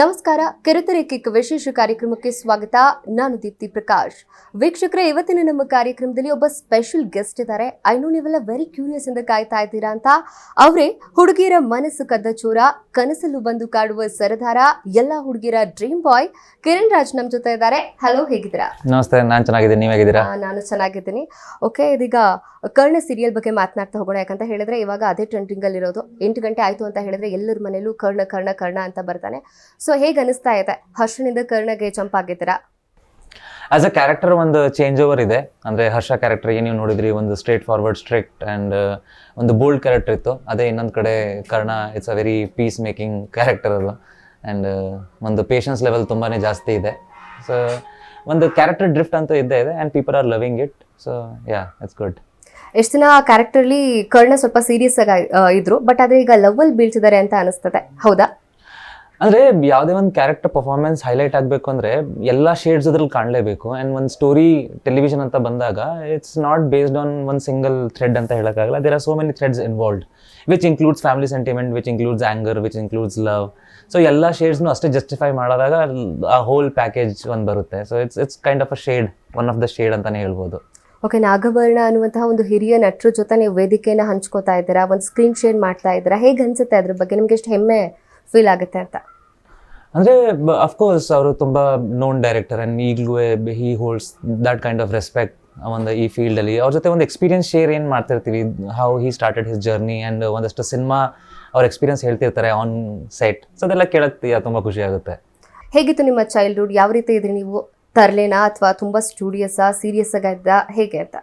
ನಮಸ್ಕಾರ ಕಿರುತೆರೆ ಕಿಕ್ ವಿಶೇಷ ಕಾರ್ಯಕ್ರಮಕ್ಕೆ ಸ್ವಾಗತ. ನಾನು ದೀಪ್ತಿ ಪ್ರಕಾಶ್. ವೀಕ್ಷಕರ ಇವತ್ತಿನ ನಮ್ಮ ಕಾರ್ಯಕ್ರಮದಲ್ಲಿ ಒಬ್ಬ ಸ್ಪೆಷಲ್ ಗೆಸ್ಟ್ ಇದ್ದಾರೆ. ಐ ನೋ ನೀವೆಲ್ಲ ವೆರಿ ಕ್ಯೂರಿಯಸ್ ಇಂದ ಕಾಯ್ತಾ ಇದ್ದೀರಾ ಅಂತ. ಅವರೇ ಹುಡುಗಿಯರ ಮನಸ್ಸು ಕದ್ದ ಚೋರ ಕನಸಲ್ಲೂ ಬಂದು ಕಾಡುವ ಸರದಾರ ಎಲ್ಲ ಹುಡುಗಿಯರ ಡ್ರೀಮ್ ಬಾಯ್ ಕಿರಣ್ ರಾಜ್ ನಮ್ಮ ಜೊತೆ ಇದ್ದಾರೆ. ಹಲೋ ಹೇಗಿದ್ದೀರಾ? ನಮಸ್ತೆ ನಾನು ಚೆನ್ನಾಗಿದ್ದೀನಿ. ನೀವು ಹೇಗಿದ್ದೀರಾ? ನಾನು ಚೆನ್ನಾಗಿದ್ದೀನಿ. ಓಕೆ ಇದೀಗ ಕರ್ಣ ಸೀರಿಯಲ್ ಬಗ್ಗೆ ಮಾತನಾಡ್ತಾ ಹೋಗೋಣ. ಯಾಕಂತ ಹೇಳಿದ್ರೆ ಇವಾಗ ಅದೇ ಟ್ರೆಂಡಿಂಗ್ ಅಲ್ಲಿ ಇರೋದು ಎಂಟು ಗಂಟೆ ಆಯ್ತು ಅಂತ ಹೇಳಿದ್ರೆ ಎಲ್ಲರ ಮನೇಲೂ ಕರ್ಣ ಕರ್ಣ ಕರ್ಣ ಅಂತ ಬರ್ತಾನೆ. ಸೊ ಹೇಗೆ ಅನಿಸ್ತಾ ಇದೆ? ಹರ್ಷನಿಂದ ಕರ್ಣಗೆ ಜಂಪ್ ಆಗಿದ್ದೀರಾ? ಆಸ್ ಅ ಕ್ಯಾರೆಕ್ಟರ್ ಒಂದು ಚೇಂಜ್ ಓವರ್ ಇದೆ. ಅಂದರೆ ಹರ್ಷ ಕ್ಯಾರೆಕ್ಟರ್ ಏನು ನೀವು ನೋಡಿದ್ರಿ? ಒಂದು ಸ್ಟ್ರೇಟ್ ಫಾರ್ವರ್ಡ್ ಸ್ಟ್ರಿಕ್ಟ್ ಆ್ಯಂಡ್ ಒಂದು ಬೋಲ್ಡ್ ಕ್ಯಾರೆಕ್ಟರ್ ಇತ್ತು. ಅದೇ ಇನ್ನೊಂದು ಕಡೆ Karna it's a very peace making character ಅದು ಆ್ಯಂಡ್ ಒಂದು ಪೇಷನ್ಸ್ ಲೆವೆಲ್ ತುಂಬಾ ಜಾಸ್ತಿ ಇದೆ. ಸೊ ಒಂದು ಕ್ಯಾರೆಕ್ಟರ್ ಡ್ರಿಫ್ಟ್ ಅಂತೂ ಇದ್ದೇ ಇದೆ and people are loving it so yeah it's good ಎಷ್ಟು ದಿನ ಆ ಕ್ಯಾರೆಕ್ಟರ್ಲಿ ಕರ್ಣ ಸ್ವಲ್ಪ ಸೀರಿಯಸ್ ಆಗಿ ಇದ್ರು. ಬಟ್ ಆದರೆ ಈಗ ಲವ್ ಬೀಳ್ತಿದ್ದಾರೆ ಅಂತ ಅನಿಸ್ತದೆ ಹೌದಾ? ಅಂದ್ರೆ ಯಾವುದೇ ಒಂದು ಕ್ಯಾರೆಕ್ಟರ್ ಪರ್ಫಾರ್ಮೆನ್ಸ್ ಹೈಲೈಟ್ ಆಗಬೇಕು ಅಂದ್ರೆ ಎಲ್ಲ ಶೇಡ್ಸ್ ಅದ್ರಲ್ಲಿ ಕಾಣಲೇಬೇಕು. ಆ್ಯಂಡ್ ಒಂದು ಸ್ಟೋರಿ ಟೆಲಿವಿಷನ್ ಅಂತ ಬಂದಾಗ ಇಟ್ಸ್ ನಾಟ್ ಬೇಸ್ಡ್ ಆನ್ ಒಂದು ಸಿಂಗಲ್ ಥ್ರೆಡ್ ಅಂತ ಹೇಳೋಕ್ಕಾಗಲ್ಲ. There are so many threads involved which includes family sentiment which includes anger which includes love so ಎಲ್ಲ ಶೇಡ್ಸ್ನು ಅಷ್ಟೇ ಜಸ್ಟಿಫೈ ಮಾಡಿದಾಗ ಆ ಹೋಲ್ ಪ್ಯಾಕೇಜ್ ಒಂದು ಬರುತ್ತೆ. So it's it's kind of a shade one of the shade ಅಂತಾನೆ ಹೇಳ್ಬೋದು. Okay Nagabharana ಅನ್ನುವಂತಹ ಒಂದು ಹಿರಿಯ ನಟರ ಜೊತೆ ನೀವು ವೇದಿಕೆಯನ್ನು ಹಂಚ್ಕೋತಾ ಇದ್ದೀರಾ? ಒಂದು ಸ್ಕ್ರೀನ್ ಶೇರ್ ಮಾಡ್ತಾ ಇದ್ದೀರಾ? ಹೇಗೆ ಅನ್ಸುತ್ತೆ ಅದ್ರ ಬಗ್ಗೆ? ನಿಮ್ಗೆ ಎಷ್ಟು ಹೆಮ್ಮೆ ಫೀಲ್ ಆಗುತ್ತೆ ಅಂತ. ಅಂದರೆ ಅಫ್ಕೋರ್ಸ್ ಅವರು ತುಂಬ ನೋನ್ ಡೈರೆಕ್ಟರ್ ಆ್ಯಂಡ್ ಈಗಲೂ he holds that kind of respect ಒಂದು ಈ ಫೀಲ್ಡಲ್ಲಿ ಅವ್ರ ಜೊತೆ ಒಂದು ಎಕ್ಸ್ಪೀರಿಯನ್ಸ್ ಶೇರ್ ಏನು ಮಾಡ್ತಿರ್ತೀವಿ how he started his journey and ಒಂದಷ್ಟು ಸಿನಿಮಾ ಅವ್ರ ಎಕ್ಸ್ಪೀರಿಯನ್ಸ್ ಹೇಳ್ತಿರ್ತಾರೆ ಆನ್ ಸೆಟ್ ಸೊ ಅದೆಲ್ಲ ಕೇಳಕ್ಕೆ ತುಂಬ ಖುಷಿ ಆಗುತ್ತೆ. ಹೇಗಿತ್ತು ನಿಮ್ಮ ಚೈಲ್ಡ್ಹುಡ್ ಯಾವ ರೀತಿ ಇದ್ರಿ ನೀವು? ತರಲೇನಾ ಅಥವಾ ತುಂಬ ಸ್ಟೂಡಿಯಸ್ಸಾ ಸೀರಿಯಸ್ ಆಗಿದ್ದ ಹೇಗೆ ಅಂತ?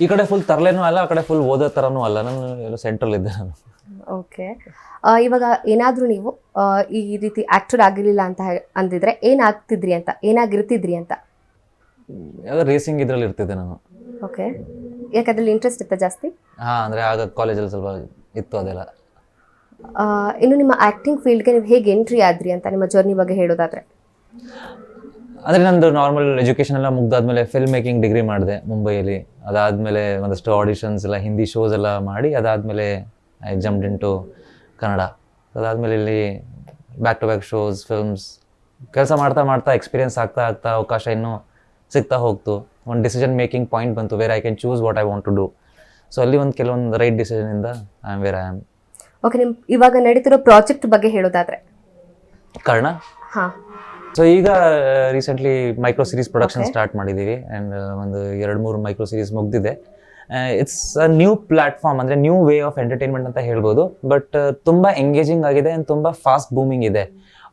ಈ ಕಡೆ ಫುಲ್ ತರಲೇನೂ ಅಲ್ಲ ಆ ಕಡೆ ಫುಲ್ ಓದೋ ಥರನೂ ಅಲ್ಲ. ನಾನು ಎಲ್ಲ ಸೆಂಟ್ರಲ್ ಇದ್ದೆ ನಾನು. ಓಕೆ ಇವಾಗ ಏನಾದರೂ ನೀವು ಆ, ಈ ರೀತಿ ಆಕ್ಟರ್ ಆಗಿರಲಿಲ್ಲ ಅಂತ ಹೇ- ಅಂದಿದ್ರೆ ಏನಾಗ್ತಿದ್ರಿ ಅಂತ ಏನಾಗಿರ್ತಿದ್ರಿ ಅಂತ? ಯಾವುದೋ ರೇಸಿಂಗ್ ಇದರಲ್ಲಿ ಇರ್ತಿದ್ದೆ ನಾನು. ಓಕೆ ಯಾಕದ್ರಲ್ಲಿ ಇಂಟ್ರೆಸ್ಟ್ ಇತ್ತ ಜಾಸ್ತಿ? ಹಾಂ ಅಂದರೆ ಆಗ ಕಾಲೇಜಲ್ಲಿ ಸ್ವಲ್ಪ ಇತ್ತು ಅದೆಲ್ಲ. ಆ, ಇನ್ನು ನಿಮ್ಮ ಆ್ಯಕ್ಟಿಂಗ್ ಫೀಲ್ಡ್ಗೆ ನೀವು ಹೇಗೆ ಎಂಟ್ರಿ ಆದ್ರಿ ಅಂತ ನಿಮ್ಮ ಜರ್ನಿ ಬಗ್ಗೆ ಹೇಳೋದಾದ್ರೆ? ಅಂದರೆ ನಂದು ನಾರ್ಮಲ್ ಎಜುಕೇಷನ್ ಎಲ್ಲ ಮುಗ್ದಾದ್ಮೇಲೆ ಫಿಲ್ಮ್ ಮೇಕಿಂಗ್ ಡಿಗ್ರಿ ಮಾಡಿದೆ ಮುಂಬೈಯಲ್ಲಿ. ಅದಾದಮೇಲೆ ಒಂದಷ್ಟು ಆಡಿಷನ್ಸ್ ಎಲ್ಲ ಹಿಂದಿ ಶೋಸ್ ಎಲ್ಲ ಮಾಡಿ ಅದಾದಮೇಲೆ I jumped in to Kannada ಅದಾದಮೇಲೆ ಇಲ್ಲಿ back to back shows films ಕೆಲಸ ಮಾಡ್ತಾ ಮಾಡ್ತಾ ಎಕ್ಸ್ಪೀರಿಯನ್ಸ್ ಆಗ್ತಾ ಆಗ್ತಾ ಅವಕಾಶ ಇನ್ನೂ ಸಿಗ್ತಾ ಹೋಗ್ತು. ಒಂದು ಡಿಸಿಷನ್ ಮೇಕಿಂಗ್ ಪಾಯಿಂಟ್ ಬಂತು where I can choose what I want to do so ಅಲ್ಲಿ ಒಂದು ಕೆಲವೊಂದು right ಡಿಸಿಷನಿಂದ I am where I am okay ನಿಮ್ ಇವಾಗ ನಡೀತಿರೋ ಪ್ರಾಜೆಕ್ಟ್ ಬಗ್ಗೆ ಹೇಳೋದಾದರೆ? ಕರ್ಣ? ಹಾ. ಸೊ ಈಗ recently micro series production start ಮಾಡಿದ್ದೀವಿ ಆ್ಯಂಡ್ ಒಂದು ಎರಡು ಮೂರು ಮೈಕ್ರೋ ಸೀರೀಸ್ ಮುಗ್ದಿದೆ. ಇಟ್ಸ್ ಅ ನ್ಯೂ ಪ್ಲಾಟ್ಫಾರ್ಮ್ ಅಂದರೆ ನ್ಯೂ ವೇ ಆಫ್ ಎಂಟರ್ಟೈನ್ಮೆಂಟ್ ಅಂತ ಹೇಳ್ಬೋದು. ಬಟ್ ತುಂಬ ಎಂಗೇಜಿಂಗ್ ಆಗಿದೆ ಆ್ಯಂಡ್ ತುಂಬ ಫಾಸ್ಟ್ ಬೂಮಿಂಗ್ ಇದೆ.